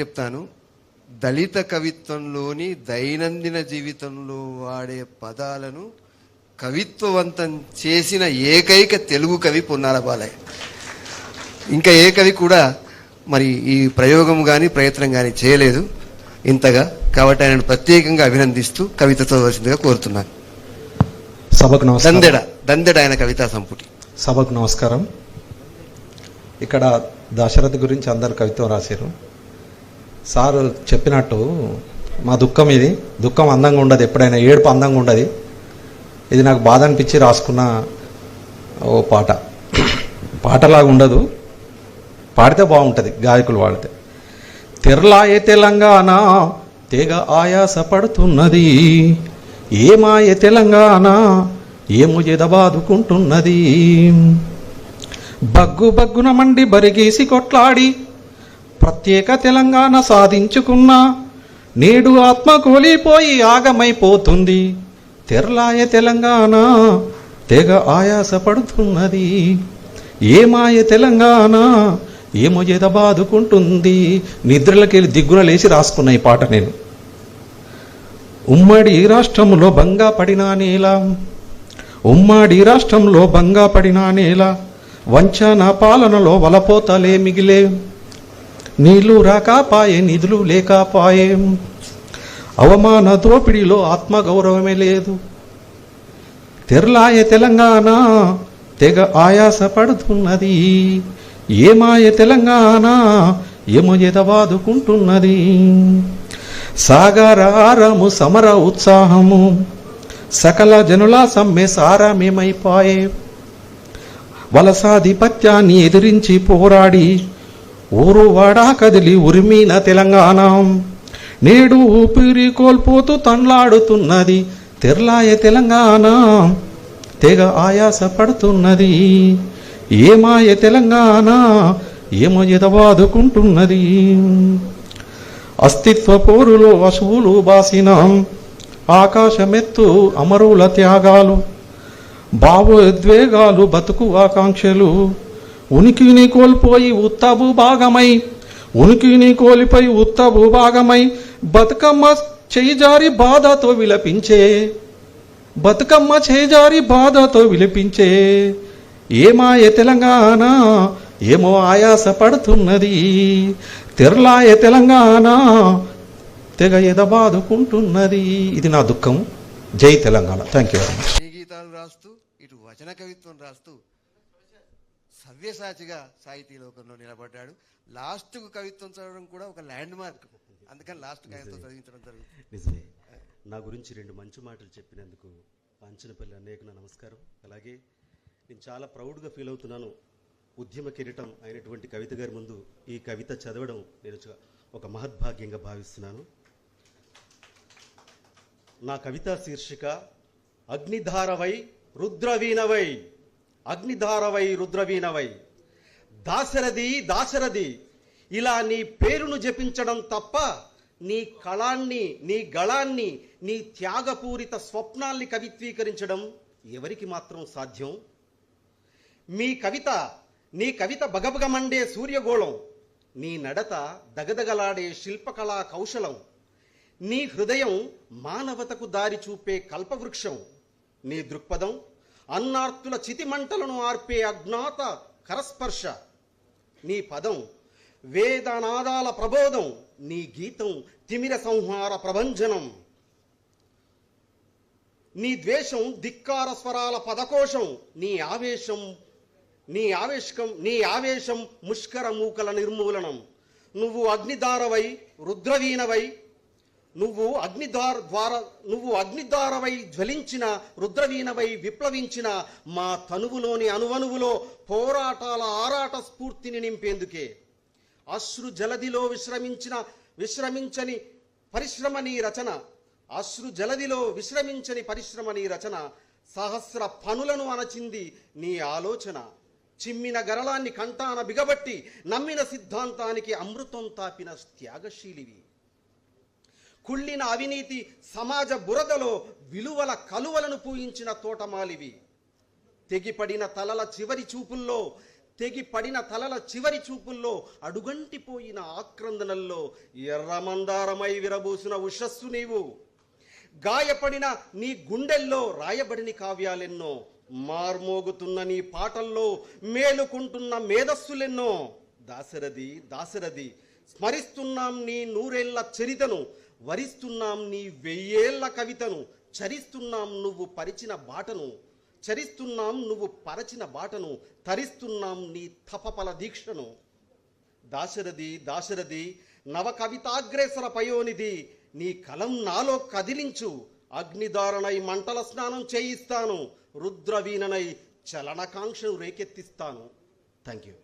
చెప్తాను. దళిత కవిత్వంలోని దైనందిన జీవితంలో వాడే పదాలను కవిత్వవంతం చేసిన ఏకైక తెలుగు కవి పొన్నాల బాలయ్య. ఇంకా ఏ కవి కూడా మరి ఈ ప్రయోగం కానీ ప్రయత్నం కానీ చేయలేదు. ఇంతగా కాబట్టి ఆయనను ప్రత్యేకంగా అభినందిస్తూ కవిత చదవలసిందిగా కోరుతున్నాను. సభకు నమస్కారం. దందెడ దందెడ ఆయన కవితా సంపుటి. సభకు నమస్కారం. ఇక్కడ దశరథ్ గురించి అందరు కవిత్వం రాశారు సార్ చెప్పినట్టు మా దుఃఖం ఇది. దుఃఖం అందంగా ఉండదు. ఎప్పుడైనా ఏడుపు అందంగా ఉండదు. ఇది నాకు బాధ అనిపించి రాసుకున్న ఓ పాట. పాటలాగా ఉండదు. పాడితే బాగుంటుంది. గాయకులు పాడితే. తెరలాయే తెలంగాణ తెగ ఆయాస పడుతున్నది. ఏమాయే తెలంగాణ ఏము ఎదబాదుకుంటున్నది బగ్గు బగ్గున మండి బరిగేసి కొట్లాడి ప్రత్యేక తెలంగాణ సాధించుకున్నా. నేడు ఆత్మ కూలిపోయి ఆగమైపోతుంది. తెరలాయ తెలంగాణ తెగ ఆయాసపడుతున్నది. ఏమాయ తెలంగాణ ఏమో ఎద బాదుకుంటుంది. నిద్రలకెళ్ళి దిగ్గున లేచి రాసుకున్న ఈ పాట నేను. ఉమ్మడి రాష్ట్రంలో బంగా పడినా నేల ఉమ్మడి రాష్ట్రంలో బంగా పడినా నేల వంచన పాలనలో వలపోతలే మిగిలే. నీళ్ళు రాకాపాయే నిధులు లేకాపాయే. అవమాన దోపిడిలో ఆత్మగౌరవమే లేదు. తెరలాయ తెలంగాణ తెగ ఆయాస పడుతున్నది ఏమాయ తెలంగాణ ఏమో ఎదవాదుకుంటున్నది. సాగరారము సమర ఉత్సాహము సకల జనుల సమ్మె సారమేమైపాయే. వలసాధిపత్యాన్ని ఎదిరించి పోరాడి ఊరు వాడా కదిలి ఉరిమిన తెలంగాణ. నేడు ఊపిరి కోల్పోతూ తండ్లాడుతున్నది తెరలాయ తెలంగాణ. తెగ ఆయాస పడుతున్నది ఏమాయ తెలంగాణ ఏమో ఎదవాదుకుంటున్నది. అస్తిత్వ పోరులో అశువులు బాసిన ఆకాశమెత్తు అమరుల త్యాగాలు భావోద్వేగాలు బతుకు ఆకాంక్షలు. ఉనికిని కోల్పోయి ఉత్త భాగమై ఉనికిని కోల్పోయి ఉత్త భాగమై బతుకమ్మ చేజారి బాధతో విలపించే బతుకమ్మ చేజారి బాధతో విలపించే ఏమాయ తెలంగాణ ఏమో ఆయాస పడుతున్నది తెరలాయ తెలంగాణ తెగ ఎదబాదుకుంటున్నది. ఇది నా దుఃఖం. జై Telangana. Thank you very much ఈ గీతాలు రాస్తూ ఇటు వచన కవిత్వం రాస్తూ సవ్యసాచిగా సాహితీ లోకంలో నిలబడ్డాడు. లాస్ట్ కవిత్వం చదవడం కూడా ఒక ల్యాండ్ మార్క్. అందుకని లాస్ట్ కవిత్వం చదివించడం జరుగుతుంది. నిజమే. నా గురించి రెండు మంచి మాటలు చెప్పినందుకు పంచనపల్లి అన్నయ్యకు నా నమస్కారం. అలాగే నేను చాలా ప్రౌడ్గా ఫీల్ అవుతున్నాను. ఉద్యమ కిరీటం అయినటువంటి కవిత గారి ముందు ఈ కవిత చదవడం నేను ఒక మహద్భాగ్యంగా భావిస్తున్నాను. నా కవిత శీర్షిక అగ్నిధారవై రుద్రవీణవై. అగ్నిధారవై రుద్రవీణవై. దాశరథి దాశరథి ఇలా నీ పేరును జపించడం తప్ప నీ కళాన్ని నీ గళాన్ని నీ త్యాగపూరిత స్వప్నాల్ని కవిత్వీకరించడం ఎవరికి మాత్రం సాధ్యం? మీ కవిత నీ కవిత బగబగమండే సూర్యగోళం నీ నడత దగదగలాడే శిల్పకళా కౌశలం నీ హృదయం మానవతకు దారి చూపే కల్పవృక్షం నీ దృక్పథం అన్నార్తుల చితిమంటలను ఆర్పే అజ్ఞాత కరస్పర్శ. నీ పదం వేదనాదాల ప్రబోధం నీ గీతం తిమిర సంహార ప్రభంజనం. నీ ద్వేషం ధిక్కార స్వరాల పదకోశం నీ ఆవేశం నీ ఆవేశకం నీ ఆవేశం ముష్కర మూకల నిర్మూలనం. నువ్వు అగ్నిదారవై రుద్రవీణవై నువ్వు అగ్నిద్వార ద్వార నువ్వు అగ్నిద్వారవై జ్వలించిన రుద్రవీణవై విప్లవించిన మా తనువులోని అణువణువులో పోరాటాల ఆరాట స్ఫూర్తిని నింపేందుకే. అశ్రు జలదిలో విశ్రమించిన విశ్రమించని పరిశ్రమ నీ రచన. అశ్రు జలదిలో విశ్రమించని పరిశ్రమ నీ రచన. సహస్ర పనులను అణచింది నీ ఆలోచన. చిమ్మిన గరళాన్ని కంటాన బిగబట్టి నమ్మిన సిద్ధాంతానికి అమృతం తాపిన త్యాగశీలివి. కుళ్ళిన అవినీతి సమాజ బురదలో విలువల కలువలను పూయించిన తోటమాలివి. తెగిపడిన తలల చివరి చూపుల్లో తెగిపడిన తలల చివరి చూపుల్లో అడుగంటిపోయిన ఆక్రందనల్లో ఎర్రమందారమై విరబూసిన ఉషస్సు నీవు. గాయపడిన నీ గుండెల్లో రాయబడిన కావ్యాలెన్నో మార్మోగుతున్న నీ పాటల్లో మేలుకుంటున్న మేధస్సులెన్నో. దాశరథి దాశరథి స్మరిస్తున్నాం నీ నూరేళ్ళ చరితను వరిస్తున్నాం నీ వెయ్యేళ్ళ కవితను చరిస్తున్నాం నువ్వు పరిచిన బాటను చరిస్తున్నాం నువ్వు పరచిన బాటను తరిస్తున్నాం నీ తపపల దీక్షను. దాశరథి దాశరథి నవ కవితాగ్రేసర పయోనిధి నీ కలం నాలో కదిలించు అగ్నిదారణై మంటల స్నానం చేయిస్తాను రుద్రవీణనై చలనకాంక్షను రేకెత్తిస్తాను. Thank you